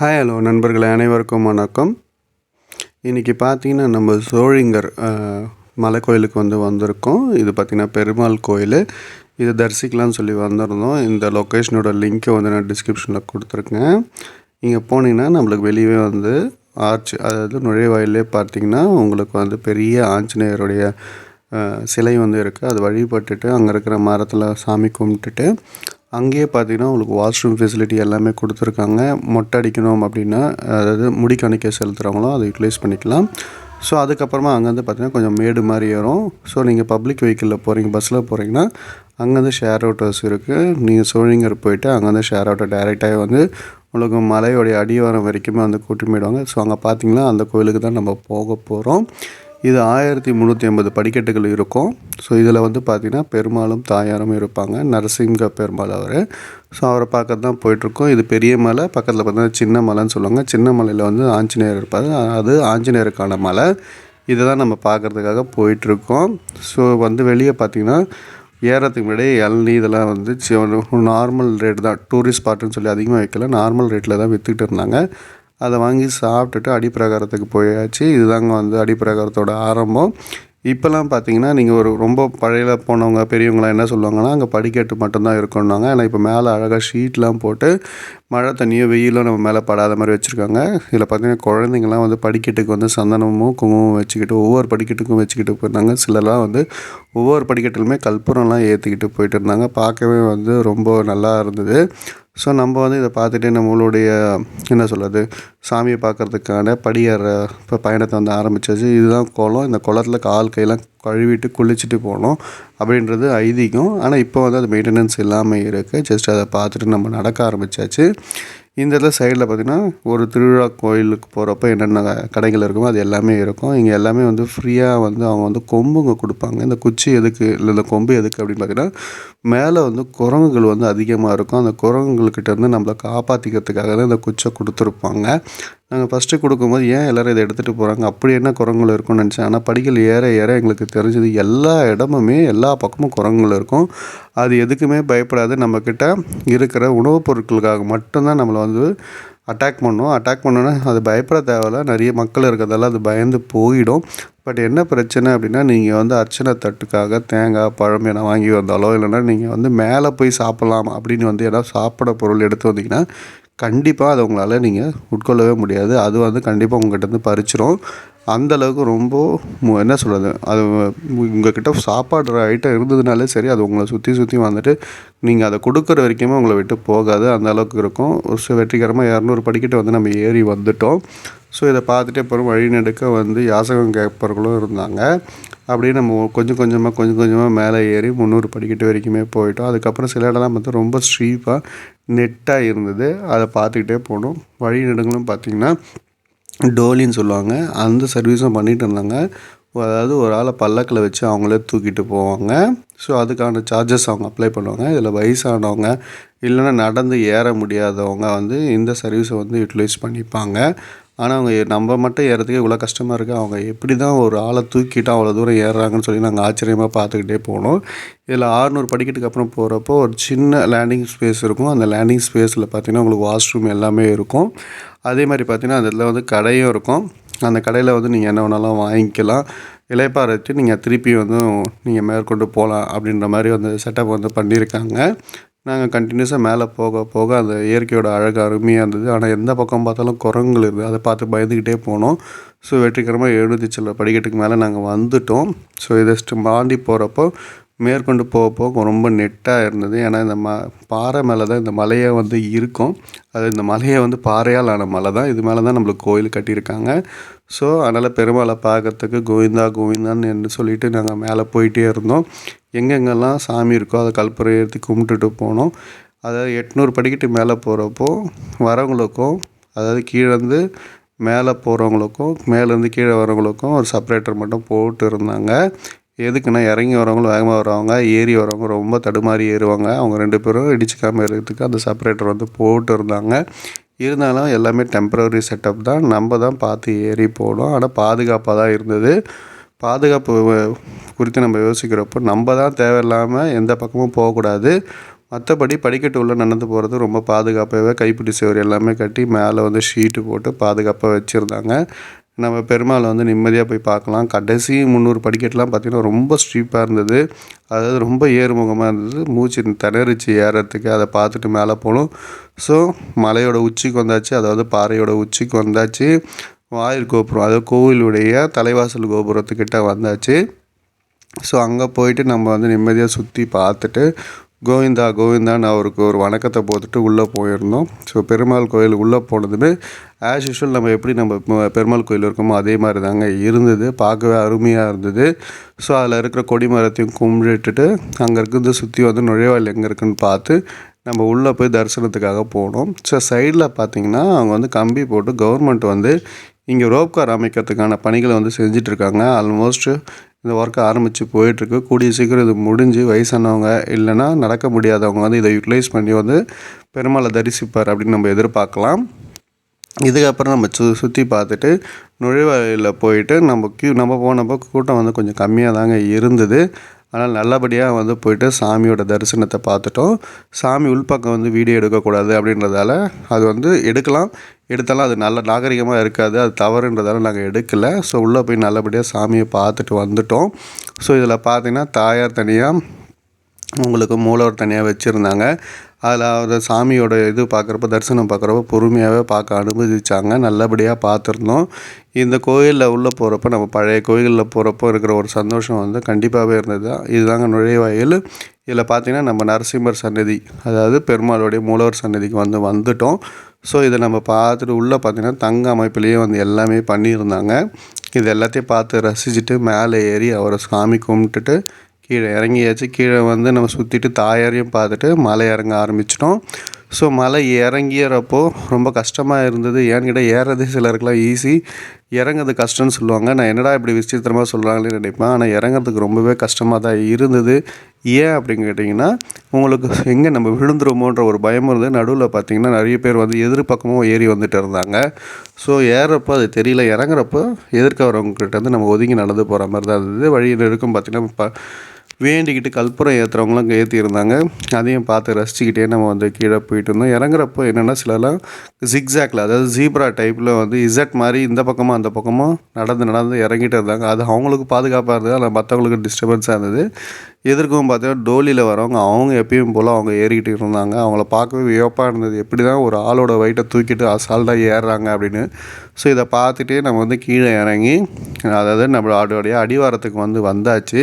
Hi hello நண்பர்களே அனைவருக்கும் வணக்கம். இன்றைக்கி பார்த்தீங்கன்னா நம்ம சோழிங்கர் மலை கோயிலுக்கு வந்து வந்திருக்கோம். இது பார்த்திங்கன்னா பெருமாள் கோயில். இது தரிசிக்கலாம்னு சொல்லி வந்திருந்தோம். இந்த லொக்கேஷனோட லிங்க்கை வந்து நான் டிஸ்கிரிப்ஷனில் கொடுத்துருக்கேன். இங்கே போனீங்கன்னா நம்மளுக்கு வெளியே வந்து ஆர்ச் அதாவது நுழைவாயிலே பார்த்தீங்கன்னா உங்களுக்கு வந்து பெரிய ஆஞ்சநேயருடைய சிலை வந்து இருக்குது அது வழிபட்டுட்டு அங்கே இருக்கிற மரத்தில் சாமி கும்பிட்டுட்டு அங்கேயே பார்த்தீங்கன்னா உங்களுக்கு வாஷ்ரூம் ஃபெசிலிட்டி எல்லாமே கொடுத்துருக்காங்க. மொட்டை அடிக்கணும் அப்படின்னா அதாவது முடி கணிக்க செலுத்துகிறவங்களும் அதை யூட்டிலைஸ் பண்ணிக்கலாம். ஸோ அதுக்கப்புறமா அங்கேருந்து பார்த்தீங்கன்னா கொஞ்சம் மேடு மாதிரி ஏறும். ஸோ நீங்கள் பப்ளிக் வெஹிக்கிளில் போகிறீங்க பஸ்ஸில் போகிறீங்கன்னா அங்கேருந்து ஷேர் ஆட்டோஸ் இருக்குது நீங்கள் சோழிங்கர் போயிட்டு அங்கேருந்து ஷேர் ஆட்டோ டேரெக்டாக வந்து உங்களுக்கு மலையோடைய அடிவாரம் வரைக்குமே வந்து கூட்டி போயிடுவாங்க. ஸோ அங்கே பார்த்தீங்கன்னா அந்த கோயிலுக்கு தான் நம்ம போக போகிறோம் இது ஆயிரத்தி முந்நூற்றி ஐம்பது படிக்கட்டுகள் இருக்கும். ஸோ இதில் வந்து பார்த்திங்கன்னா பெருமாளும் தாயாரும் இருப்பாங்க. நரசிங்க பெருமாள் அவர். ஸோ அவரை பார்க்க தான் போயிட்டுருக்கோம். இது பெரிய மலை. பக்கத்தில் பார்த்தீங்கன்னா சின்ன மலைன்னு சொல்லுவாங்க. சின்ன மலையில் வந்து ஆஞ்சநேயர் இருப்பார். அது ஆஞ்சநேயருக்கான மலை. இதை தான் நம்ம பார்க்குறதுக்காக போயிட்டுருக்கோம். ஸோ வந்து வெளியே பார்த்திங்கன்னா ஏறத்துக்கு முன்னாடி இளநி இதெல்லாம் வந்து நார்மல் ரேட் தான். டூரிஸ்ட் ஸ்பாட்டுன்னு சொல்லி அதிகமாக வைக்கல. நார்மல் ரேட்டில் தான் விற்றுக்கிட்டு இருந்தாங்க. அதை வாங்கி சாப்பிட்டுட்டு அடிப்பிரகாரத்துக்கு போயாச்சு. இதுதாங்க வந்து அடிப்பிரகாரத்தோட ஆரம்பம். இப்போல்லாம் பார்த்தீங்கன்னா நீங்கள் ஒரு ரொம்ப பழையில போனவங்க பெரியவங்களாம் என்ன சொல்லுவாங்கன்னா அங்கே படிக்கட்டு மட்டும்தான் இருக்குன்னாங்க ஆனால் இப்போ மேலே அழகாக ஷீட்லாம் போட்டு மழை தண்ணியோ வெயிலோ நம்ம மேலே படாத மாதிரி வச்சுருக்காங்க. இதில் பார்த்தீங்கன்னா குழந்தைங்கலாம் வந்து படிக்கட்டுக்கு வந்து சந்தனமும் குங்குமம் வச்சுக்கிட்டு ஒவ்வொரு படிக்கட்டுக்கும் வச்சுக்கிட்டு போயிருந்தாங்க. சிலர்லாம் வந்து ஒவ்வொரு படிக்கட்டிலுமே கற்பூரம்லாம் ஏற்றிக்கிட்டு போயிட்டு இருந்தாங்க. பார்க்கவே வந்து ரொம்ப நல்லா இருந்தது. ஸோ நம்ம வந்து இதை பார்த்துட்டு நம்மளுடைய என்ன சொல்கிறது சாமியை பார்க்கறதுக்கான படியேற இப்போ பயணத்தை வந்து ஆரம்பித்தாச்சு இதுதான் குளம் இந்த குளத்துல கால் கையெல்லாம் கழுவிட்டு குளிச்சுட்டு போனோம் அப்படின்றது ஐதீகம். ஆனால் இப்போ வந்து அது மெயின்டெனன்ஸ் இல்லாமல் இருக்குது ஜஸ்ட் அதை பார்த்துட்டு நம்ம நடக்க ஆரம்பிச்சாச்சு. இந்த இடத்துல சைடில் பார்த்திங்கன்னா ஒரு திருவிழா கோயிலுக்கு போகிறப்ப என்னென்ன கடைகள் இருக்குமோ அது எல்லாமே இருக்கும். இங்கே எல்லாமே வந்து ஃப்ரீயாக வந்து அவங்க வந்து கொம்புங்க கொடுப்பாங்க. இந்த குச்சி எதுக்கு இல்லை இந்த கொம்பு எதுக்கு அப்படின்னு பார்த்தீங்கன்னா மேலே வந்து குரங்குகள் வந்து அதிகமாக இருக்கும். அந்த குரங்குகள்கிட்டருந்து நம்மளை காப்பாற்றிக்கிறதுக்காக தான் இந்த குச்சை கொடுத்துருப்பாங்க. நாங்கள் ஃபஸ்ட்டு கொடுக்கும்போது ஏன் எல்லோரும் இதை எடுத்துகிட்டு போகிறாங்க? அப்படி என்ன குரங்குகள் இருக்கும்னு நினச்சேன். ஆனால் படிகள் ஏற ஏற எங்களுக்கு தெரிஞ்சது எல்லா இடமுமே எல்லா பக்கமும் குரங்குகள் இருக்கும். அது எதுக்குமே பயப்படாது. நம்மக்கிட்ட இருக்கிற உணவுப் பொருட்களுக்காக மட்டும்தான் நம்மளை வந்து அட்டாக் பண்ணும். அட்டாக் பண்ணோன்னா அது பயப்பட தேவையில்ல. நிறைய மக்கள் இருக்கிறதால அது பயந்து போயிடும். பட் என்ன பிரச்சனை அப்படின்னா நீங்கள் வந்து அர்ச்சனை தட்டுக்காக தேங்காய் பழம் என வாங்கி வந்தாலோ இல்லைன்னா நீங்கள் வந்து மேலே போய் சாப்பிட்லாம் அப்படின்னு வந்து ஏதாவது சாப்பிட பொருள் எடுத்து வந்தீங்கன்னா கண்டிப்பாக அதை உங்களால் நீங்கள் உட்கொள்ளவே முடியாது. அது வந்து கண்டிப்பாக உங்கள்கிட்ட வந்து பறிச்சிரும். அந்த அளவுக்கு ரொம்ப என்ன சொல்கிறது அது உங்கள்கிட்ட சாப்பாடுற ஐட்டம் இருந்ததுனாலே சரி அது உங்களை சுற்றி சுற்றி வந்துட்டு நீங்கள் அதை கொடுக்குற வரைக்குமே உங்களை விட்டு போகாது. அந்த அளவுக்கு இருக்கும். ஒரு வெற்றிகரமாக இரநூறு படிக்கிட்ட வந்து நம்ம ஏறி வந்துட்டோம். ஸோ இதை பார்த்துட்டு அப்புறம் வழிநெடுக்க வந்து யாசகம் கேட்பவர்களும் இருந்தாங்க. அப்படியே நம்ம கொஞ்சம் கொஞ்சமாக கொஞ்சம் கொஞ்சமாக மேலே ஏறி முந்நூறு படிக்கட்டு வரைக்குமே போயிட்டோம். அதுக்கப்புறம் சில இடம்லாம் பார்த்தா ரொம்ப ஸ்ட்ரீப்பாக நெட்டாக இருந்தது. அதை பார்த்துக்கிட்டே போனோம். வழி நெடுங்களும் பார்த்திங்கன்னா டோலின்னு சொல்லுவாங்க. அந்த சர்வீஸும் பண்ணிகிட்டு இருந்தாங்க. அதாவது ஒரு ஆளை பல்லக்கில் வச்சு அவங்களே தூக்கிட்டு போவாங்க. ஸோ அதுக்கான சார்ஜஸ் அவங்க அப்ளை பண்ணுவாங்க. இதில் வயசானவங்க இல்லைன்னா நடந்து ஏற முடியாதவங்க வந்து இந்த சர்வீஸை வந்து யூட்டிலைஸ் பண்ணிப்பாங்க. ஆனால் அவங்க நம்ம மட்டும் ஏறதுக்கே இவ்வளோ கஷ்டமாக இருக்குது அவங்க எப்படி தான் ஒரு ஆளை தூக்கிட்டு அவ்வளோ தூரம் ஏறுறாங்கன்னு சொல்லி நாங்கள் ஆச்சரியமாக பார்த்துக்கிட்டே போனோம். இதில் ஆறுநூறு படிக்கட்டுக்கு அப்புறம் போகிறப்போ ஒரு சின்ன லேண்டிங் ஸ்பேஸ் இருக்கும். அந்த லேண்டிங் ஸ்பேஸில் பார்த்தீங்கன்னா உங்களுக்கு வாஷ்ரூம் எல்லாமே இருக்கும். அதே மாதிரி பார்த்தீங்கன்னா அந்த இடத்துல வந்து கடையும் இருக்கும். அந்த கடையில் வந்து நீங்கள் என்ன வேணாலும் வாங்கிக்கலாம். இலைப்பாறைத்து நீங்கள் திருப்பி வந்து நீங்கள் மேற்கொண்டு போகலாம் அப்படின்ற மாதிரி வந்து செட்டப் வந்து பண்ணியிருக்காங்க. நாங்கள் கண்டினியூஸாக மேலே போக போக அந்த இயற்கையோட அழகு அருமையாக இருந்தது. ஆனால் எந்த பக்கம் பார்த்தாலும் குரங்குகள் இருக்குது. அதை பார்த்து பயந்துக்கிட்டே போனோம். ஸோ வெற்றிகரமாக எழுநூற்றி சில படிக்கட்டுக்கு மேலே நாங்கள் வந்துட்டோம். ஸோ இதை தாண்டி போகிறப்போ மேற்கொண்டு போக போக ரொம்ப நெட்டாக இருந்தது. ஏன்னா இந்த ம பாறை மேலே தான் இந்த மலையே வந்து இருக்கும். அது இந்த மலையை வந்து பாறையால் ஆன மலை தான் இது மேலே தான் நம்மளுக்கு கோயில் கட்டியிருக்காங்க. ஸோ அதனால் பெருமாளை பார்க்கறதுக்கு கோவிந்தா கோவிந்தான்னு என்று சொல்லிட்டு நாங்கள் மேலே போயிட்டே இருந்தோம். எங்கெங்கெல்லாம் சாமி இருக்கோ அதை கல்புரை ஏற்றி கும்பிட்டுட்டு போனோம். அதாவது எட்நூறு படிக்கட்டு மேலே போகிறப்போ வரவங்களுக்கும் அதாவது கீழேருந்து மேலே போகிறவங்களுக்கும் மேலேருந்து கீழே வரவங்களுக்கும் ஒரு செப்பரேட்டர் மட்டும் போட்டு இருந்தாங்க. எதுக்குன்னா இறங்கி வரவங்களும் வேகமாக வரவங்க ஏறி வரவங்க ரொம்ப தடுமாறி ஏறுவாங்க. அவங்க ரெண்டு பேரும் இடிச்சிக்காமல் இருக்கிறதுக்கு அந்த செப்பரேட்டர் வந்து போட்டு இருந்தாங்க. இருந்தாலும் எல்லாமே டெம்பரரி செட்டப் தான். நம்ம தான் பார்த்து ஏறி போனோம். ஆனால் பாதுகாப்பாக தான் இருந்தது. பாதுகாப்பு குறித்து நம்ம யோசிக்கிறப்போ நம்ம தான் தேவையில்லாமல் எந்த பக்கமும் போகக்கூடாது. மற்றபடி படிக்கட்டு உள்ளே நடந்து போகிறது ரொம்ப பாதுகாப்பாகவே கைப்பிடி சுவர் எல்லாமே கட்டி மேலே வந்து ஷீட்டு போட்டு பாதுகாப்பாக வச்சுருந்தாங்க. நம்ம பெருமாளை வந்து நிம்மதியாக போய் பார்க்கலாம். கடைசி முந்நூறு படிக்கட்டுலாம் பார்த்திங்கன்னா ரொம்ப ஸ்டீப்பாக இருந்தது. அதாவது ரொம்ப ஏறுமுகமாக இருந்தது. மூச்சு திணறிச்சு ஏறத்துக்கு அதை பார்த்துட்டு மேலே போகணும். ஸோ மலையோட உச்சிக்கு வந்தாச்சு. அதாவது பாறையோட உச்சிக்கு வந்தாச்சு. வாயில் கோபுரம் அதாவது கோவிலுடைய தலைவாசல் கோபுரத்துக்கிட்ட வந்தாச்சு. ஸோ அங்கே போயிட்டு நம்ம வந்து நிம்மதியாக சுற்றி பார்த்துட்டு கோவிந்தா கோவிந்தான்னு அவருக்கு ஒரு வணக்கத்தை போட்டுட்டு உள்ளே போயிருந்தோம். ஸோ பெருமாள் கோயில் உள்ளே போனதுமே ஆஸ் யூஷுவல் நம்ம எப்படி நம்ம பெருமாள் கோயில் இருக்கோமோ அதே மாதிரி தாங்க இருந்தது. பார்க்கவே அருமையாக இருந்தது. ஸோ அதில் இருக்கிற கொடி மரத்தையும் கும்பிட்டுட்டு அங்கே இருக்கிறது சுற்றி வந்து நுழைவாயில் எங்கே இருக்குன்னு பார்த்து நம்ம உள்ளே போய் தரிசனத்துக்காக போனோம். ஸோ சைடில் பார்த்தீங்கன்னா அவங்க வந்து கம்பி போட்டு கவர்மெண்ட் வந்து இங்கே ரோப் கார் அமைக்கிறதுக்கான பணிகளை வந்து செஞ்சிட்ருக்காங்க. ஆல்மோஸ்ட் இந்த ஒர்க்கை ஆரம்பித்து போயிட்டுருக்கு கூடிய சீக்கிரம் இது முடிஞ்சு வயசானவங்க இல்லைன்னா நடக்க முடியாதவங்க வந்து இதை யூட்டிலைஸ் பண்ணி வந்து பெருமாளை தரிசிப்பார் அப்படின்னு நம்ம எதிர்பார்க்கலாம். இதுக்கப்புறம் நம்ம சு சுற்றி பார்த்துட்டு நுழைவாயிலில் போயிட்டு நம்ம கியூ நம்ம போனப்போ கூட்டம் வந்து கொஞ்சம் கம்மியாக தாங்க இருந்தது. அதனால் நல்லபடியாக வந்து போயிட்டு சாமியோட தரிசனத்தை பார்த்துட்டோம். சாமி உள்பக்கம் வந்து வீடியோ எடுக்கக்கூடாது அப்படின்றதால அது வந்து எடுக்கலாம். எடுத்தாலும் அது நல்ல நாகரிகமாக இருக்காது. அது தவறுன்றதால நாங்கள் எடுக்கலை. ஸோ உள்ளே போய் நல்லபடியாக சாமியை பார்த்துட்டு வந்துட்டோம். ஸோ இதில் பார்த்தீங்கன்னா தாயார் தனியாக உங்களுக்கு மூலவர் தனியாக வச்சுருந்தாங்க. அதில் அவர் சாமியோட இது பார்க்குறப்ப தரிசனம் பார்க்குறப்ப பொறுமையாகவே பார்க்க அனுமதிச்சாங்க. நல்லபடியாக பார்த்துருந்தோம். இந்த கோயிலில் உள்ளே போகிறப்ப நம்ம பழைய கோயிலில் போகிறப்போ இருக்கிற ஒரு சந்தோஷம் வந்து கண்டிப்பாகவே இருந்தது. இதுதாங்க நுழைவாயில். இதில் பார்த்தீங்கன்னா நம்ம நரசிம்மர் சன்னதி அதாவது பெருமாளுடைய மூலவர் சன்னதிக்கு வந்து வந்துட்டோம். ஸோ இதை நம்ம பார்த்துட்டு உள்ளே பார்த்தீங்கன்னா தங்க அமைப்பிலேயே வந்து எல்லாமே பண்ணியிருந்தாங்க. இது எல்லாத்தையும் பார்த்து ரசிச்சுட்டு மேலே ஏறி அவரை சாமி கும்பிட்டுட்டு கீழே இறங்கியாச்சு. கீழே வந்து நம்ம சுற்றிட்டு தாயாரையும் பார்த்துட்டு மலை இறங்க ஆரம்பிச்சிட்டோம். ஸோ மலை இறங்கிறப்போ ரொம்ப கஷ்டமாக இருந்தது. ஏன்னு கேட்டால் ஏறது சிலருக்குலாம் ஈஸி இறங்குறது கஷ்டம்னு சொல்லுவாங்க. நான் என்னடா இப்படி விசித்திரமாக சொல்கிறாங்களேன்னு நினைப்பேன். ஆனால் இறங்குறதுக்கு ரொம்பவே கஷ்டமாக தான் இருந்தது. ஏன் அப்படின்னு கேட்டிங்கன்னா உங்களுக்கு எங்கே நம்ம விழுந்துருமோன்ற ஒரு பயம் இருந்தது. நடுவில் பார்த்தீங்கன்னா நிறைய பேர் வந்து எதிர்பக்கமும் ஏறி வந்துட்டு இருந்தாங்க. ஸோ ஏறுறப்போ அது தெரியல. இறங்குறப்போ எதிர்க்க வரவங்ககிட்ட வந்து நம்ம ஒதுங்கி நடந்து போகிற மாதிரி தான் இருந்தது. வழியில் இருக்கும் பார்த்தீங்கன்னா ப வேண்டிக்கிட்டு கற்பூரம் ஏற்றுறவங்களும் அங்கே ஏற்றிருந்தாங்க அதையும் பார்த்து ரசிச்சுக்கிட்டே நம்ம வந்து கீழே போயிட்டு இருந்தோம் இறங்குறப்போ என்னென்னா சிலலாம் ஜிக்ஸாக்ல அதாவது ஜீப்ரா டைப்பில் வந்து இசட் மாதிரி இந்த பக்கமும் அந்த பக்கமும் நடந்து நடந்து இறங்கிட்டு இருந்தாங்க. அது அவங்களுக்கு பாதுகாப்பாக இருந்தது. ஆனால் மற்றவங்களுக்கு டிஸ்டர்பன்ஸாக இருந்தது. எதிர்க்கும் பார்த்தீங்கன்னா டோலியில் வரவங்க அவங்க எப்பயும் போல் அவங்க ஏறிக்கிட்டு இருந்தாங்க. அவங்கள பார்க்கவே வியப்பாக இருந்தது. எப்படி தான் ஒரு ஆளோட வயிட்டை தூக்கிட்டு அசால்ட்டாக ஏறுறாங்க அப்படின்னு. ஸோ இதை பார்த்துட்டே நம்ம வந்து கீழே இறங்கி அதாவது நம்மளோடைய அடிவாரத்துக்கு வந்து வந்தாச்சு.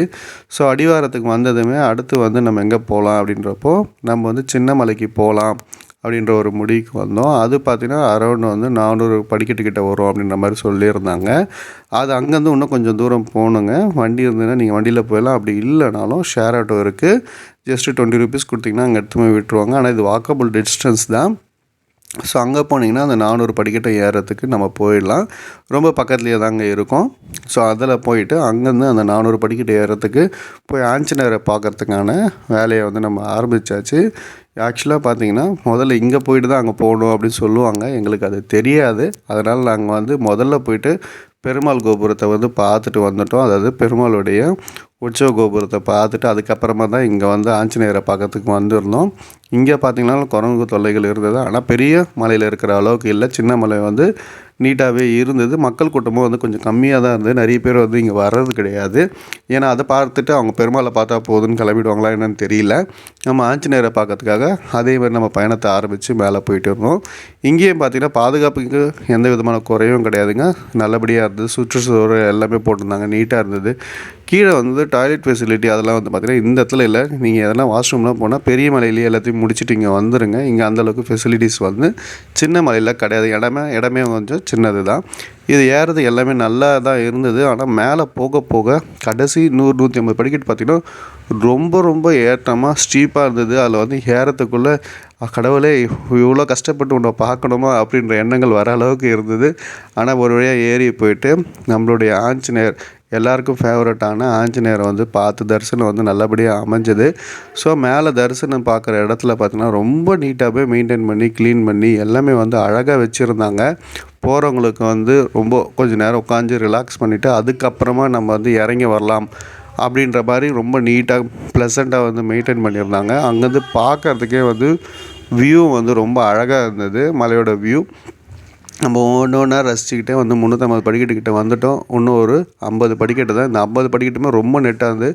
ஸோ அடிவாரத்துக்கு வந்ததுமே அடுத்து வந்து நம்ம எங்கே போகலாம் அப்படின்றப்போ நம்ம வந்து சின்ன மலைக்கு போகலாம் அப்படின்ற ஒரு முடிவுக்கு வந்தோம். அது பார்த்தீங்கன்னா அரௌண்ட் வந்து நானூறு படிக்கட்டு கிட்ட வரும் அப்படின்ற மாதிரி சொல்லியிருந்தாங்க. அது அங்கேருந்து இன்னும் கொஞ்சம் தூரம் போகணுங்க. வண்டி இருந்ததுன்னா நீங்கள் வண்டியில் போயிடலாம். அப்படி இல்லைனாலும் ஷேர் ஆட்டோ இருக்குது ஜஸ்ட்டு டுவெண்ட்டி ருபீஸ் கொடுத்தீங்கன்னா அங்கே எடுத்துமே போய் விட்டுருவாங்க. ஆனால் இது வாக்கபுள் டிஸ்டன்ஸ் தான். ஸோ அங்கே போனீங்கன்னா அந்த நானூறு படிக்கட்டை ஏறுறதுக்கு நம்ம போயிடலாம். ரொம்ப பக்கத்துலேயே தாங்க இருக்கும். ஸோ அதில் போயிட்டு அங்கேருந்து அந்த நானூறு படிக்கட்டு ஏறுறதுக்கு போய் ஆஞ்சநேயரை பார்க்கறதுக்கான வேலையை வந்து நம்ம ஆரம்பித்தாச்சு ஆக்சுவலாக பார்த்தீங்கன்னா முதல்ல இங்கே போயிட்டு தான் அங்கே போகணும் அப்படின்னு சொல்லுவாங்க. எங்களுக்கு அது தெரியாது. அதனால் நாங்கள் வந்து முதல்ல போயிட்டு பெருமாள் கோபுரத்தை வந்து பார்த்துட்டு வந்துட்டோம். அதாவது பெருமாளுடைய உற்சவ கோபுரத்தை பார்த்துட்டு அதுக்கப்புறமா தான் இங்கே வந்து ஆஞ்சநேயரை பார்க்கறதுக்கு வந்திருந்தோம். இங்கே பார்த்தீங்கன்னா குரங்கு தொல்லைகள் இருந்தது. ஆனால் பெரிய மலையில் இருக்கிற அளவுக்கு இல்லை. சின்ன மலை வந்து நீட்டாகவே இருந்தது. மக்கள் கூட்டமும் வந்து கொஞ்சம் கம்மியாக தான் இருந்தது. நிறைய பேர் வந்து இங்கே வர்றது கிடையாது. ஏன்னா அதை பார்த்துட்டு அவங்க பெருமாளை பார்த்தா போதுன்னு கிளம்பிடுவாங்களா என்னன்னு தெரியல. நம்ம ஆஞ்சநேயரை பார்க்கறதுக்காக அதே மாதிரி நம்ம பயணத்தை ஆரம்பித்து மேலே போயிட்டு இருந்தோம் இங்கேயும் பார்த்தீங்கன்னா பாதுகாப்புக்கு எந்த விதமான குறையும் கிடையாதுங்க. நல்லபடியாக இருந்தது. சுற்றுச்சூழல் எல்லாமே போட்டிருந்தாங்க. நீட்டாக இருந்தது. கீழே வந்து டாய்லெட் ஃபெசிலிட்டி அதெல்லாம் வந்து பார்த்திங்கன்னா இந்த இடத்துல இல்லை. நீங்கள் எதனா வாஷ்ரூம்லாம் போனால் பெரிய மலையிலேயே எல்லாத்தையும் முடிச்சுட்டு இங்கே வந்துடுங்க இங்கே அந்தளவுக்கு ஃபெசிலிட்டிஸ் வந்து சின்ன மலையில் கிடையாது. இடமே இடமே கொஞ்சம் சின்னது தான். இது ஏறது எல்லாமே நல்லா தான் இருந்தது. ஆனால் மேலே போக போக கடைசி நூறு நூற்றி ஐம்பது படிக்கட்டு பார்த்திங்கன்னா ரொம்ப ரொம்ப ஏற்றமாக ஸ்டீப்பாக இருந்தது. அதில் வந்து ஏறத்துக்குள்ளே கடவுளே இவ்வளோ கஷ்டப்பட்டு உன்னை பார்க்கணுமா? அப்படின்ற எண்ணங்கள் வர அளவுக்கு இருந்தது. ஆனால் ஒரு வழியாக ஏறி போயிட்டு நம்மளுடைய ஆஞ்சநேயர் எல்லாருக்கும் ஃபேவரட்டான ஆஞ்சநேயரை வந்து பார்த்து தரிசனம் வந்து நல்லபடியாக அமைஞ்சது. ஸோ மேலே தரிசனம் பார்க்குற இடத்துல பார்த்தீங்கன்னா ரொம்ப நீட்டாகவே மெயின்டைன் பண்ணி க்ளீன் பண்ணி எல்லாமே வந்து அழகாக வச்சுருந்தாங்க. போகிறவங்களுக்கு வந்து ரொம்ப கொஞ்சம் நேரம் உட்காந்து ரிலாக்ஸ் பண்ணிவிட்டு அதுக்கப்புறமா நம்ம வந்து இறங்கி வரலாம் அப்படின்ற மாதிரி ரொம்ப நீட்டாக ப்ளசண்ட்டாக வந்து மெயின்டைன் பண்ணியிருந்தாங்க. அங்கேருந்து பார்க்கறதுக்கே வந்து வியூ வந்து ரொம்ப அழகாக இருந்தது. மலையோட வியூ நம்ம ஒன்று ஒன்றா ரசிச்சுக்கிட்டே வந்து முந்நூற்றம்பது படிக்கட்டுக்கிட்ட வந்துட்டோம். இன்னும் ஒரு ஐம்பது படிக்கட்டு தான். இந்த ஐம்பது படிக்கட்டுமே ரொம்ப நெட்டாக இருந்து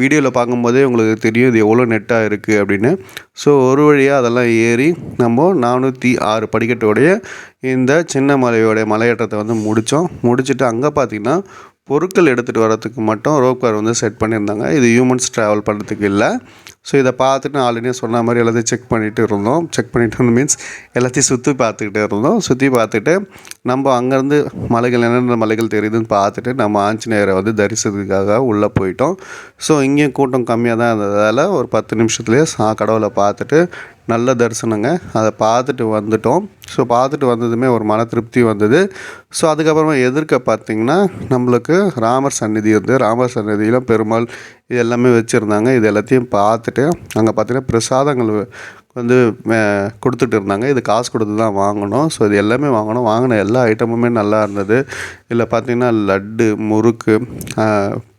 வீடியோவில் பார்க்கும்போதே உங்களுக்கு தெரியும் இது எவ்வளோ நெட்டாக இருக்குது அப்படின்னு. ஸோ ஒரு வழியாக அதெல்லாம் ஏறி நம்ம நானூற்றி ஆறு படிக்கட்டோடைய இந்த சின்ன மலையோடைய மலையேற்றத்தை வந்து முடித்தோம் முடிச்சுட்டு அங்கே பார்த்திங்கன்னா பொருட்கள் எடுத்துகிட்டு வரத்துக்கு மட்டும் ரோப் கார் வந்து செட் பண்ணியிருந்தாங்க. இது ஹியூமன்ஸ் ட்ராவல் பண்ணுறதுக்கு இல்லை. ஸோ இதை பார்த்துட்டு நான் ஆல்ரெடி சொன்ன மாதிரி எல்லாத்தையும் செக் பண்ணிகிட்டு இருந்தோம். செக் பண்ணிட்டு மீன்ஸ் எல்லாத்தையும் சுற்றி பார்த்துக்கிட்டே இருந்தோம். சுற்றி பார்த்துட்டு நம்ம அங்கேருந்து மலைகள் என்னென்ன மலைகள் தெரியுதுன்னு பார்த்துட்டு நம்ம ஆஞ்சநேயரை வந்து தரிசனத்துக்காக உள்ளே போயிட்டோம். ஸோ இங்கேயும் கூட்டம் கம்மியாக தான் இருந்ததால் ஒரு பத்து நிமிஷத்துலேயே சா கடவுளை பார்த்துட்டு நல்ல தரிசனங்க. அதை பார்த்துட்டு வந்துட்டோம். ஸோ பார்த்துட்டு வந்ததுமே ஒரு மன திருப்தி வந்தது. ஸோ அதுக்கப்புறமா எதிர்க்க பார்த்திங்கன்னா நம்மளுக்கு ராமர் சந்நிதி வந்து ராமர் சந்நிதியில் பெருமாள் இது எல்லாமே வச்சுருந்தாங்க. இது எல்லாத்தையும் பார்த்துட்டு அங்கே பார்த்திங்கன்னா பிரசாதங்கள் வந்து கொடுத்துட்டு இருந்தாங்க. இது காசு கொடுத்து தான் வாங்கணும். ஸோ இது எல்லாமே வாங்கணும். வாங்கின எல்லா ஐட்டமுமே நல்லா இருந்தது. இதில் பார்த்திங்கன்னா லட்டு முறுக்கு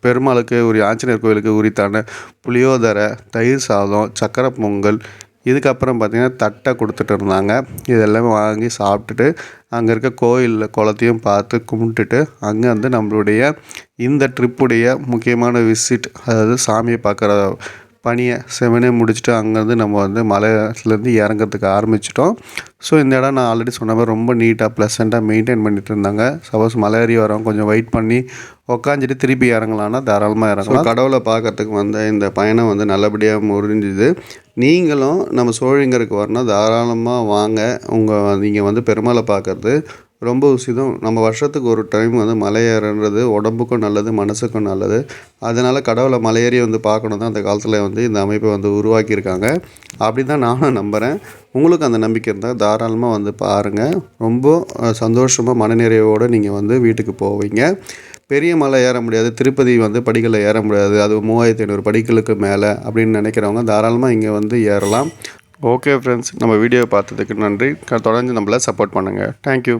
பெருமாளுக்கு ஒரு ஆஞ்சநேயர் கோவிலுக்கு உரித்தான புளியோதரை தயிர் சாதம் சக்கரை பொங்கல் இதுக்கப்புறம் பார்த்திங்கன்னா தட்டை கொடுத்துட்டு இருந்தாங்க. இது எல்லாமே வாங்கி சாப்பிட்டுட்டு அங்கே இருக்க கோயிலில் குளத்தையும் பார்த்து கும்பிட்டுட்டு அங்கே வந்து நம்மளுடைய இந்த ட்ரிப்புடைய முக்கியமான விசிட் அதாவது சாமியை பார்க்குற பணியை செவனே முடிச்சுட்டு அங்கேருந்து நம்ம வந்து மலையிலேருந்து இறங்கிறதுக்கு ஆரம்பிச்சிட்டோம். ஸோ இந்த இடம் நான் ஆல்ரெடி சொன்ன மாதிரி ரொம்ப நீட்டாக ப்ளசண்ட்டாக மெயின்டைன் பண்ணிட்டு இருந்தாங்க. சப்போஸ் மலை ஏறி வரோம் கொஞ்சம் வெயிட் பண்ணி உக்காந்துட்டு திருப்பி இறங்கலான்னா தாராளமாக இறங்கலாம். கடவுளை பார்க்கறதுக்கு வந்த இந்த பயணம் வந்து நல்லபடியாக முடிஞ்சுது. நீங்களும் நம்ம சோழிங்கருக்கு வரணும். தாராளமாக வாங்க. உங்கள் நீங்கள் வந்து பெருமாளை பார்க்குறது. ரொம்ப உசிதம். நம்ம வருஷத்துக்கு ஒரு டைம் வந்து மலை ஏறுன்றது உடம்புக்கும் நல்லது மனசுக்கும் நல்லது. அதனால் கடவுளை மலையேறி வந்து பார்க்கணும் தான் அந்த காலத்தில் வந்து இந்த அமைப்பை வந்து உருவாக்கியிருக்காங்க. அப்படி தான் நானும் நம்புகிறேன் உங்களுக்கு அந்த நம்பிக்கை இருந்தால் தாராளமாக வந்து பாருங்கள் ரொம்ப சந்தோஷமாக மனநிறைவோடு நீங்கள் வந்து வீட்டுக்கு போவீங்க. பெரிய மலை ஏற முடியாது. திருப்பதி வந்து படிகளில் ஏற முடியாது. அது மூவாயிரத்தி ஐநூறு படிகளுக்கு மேலே அப்படின்னு நினைக்கிறவங்க தாராளமாக இங்கே வந்து ஏறலாம். ஓகே ஃப்ரெண்ட்ஸ் நம்ம வீடியோ பார்த்ததுக்கு நன்றி. தொடர்ந்து நம்மளை சப்போர்ட் பண்ணுங்கள் தேங்க்யூ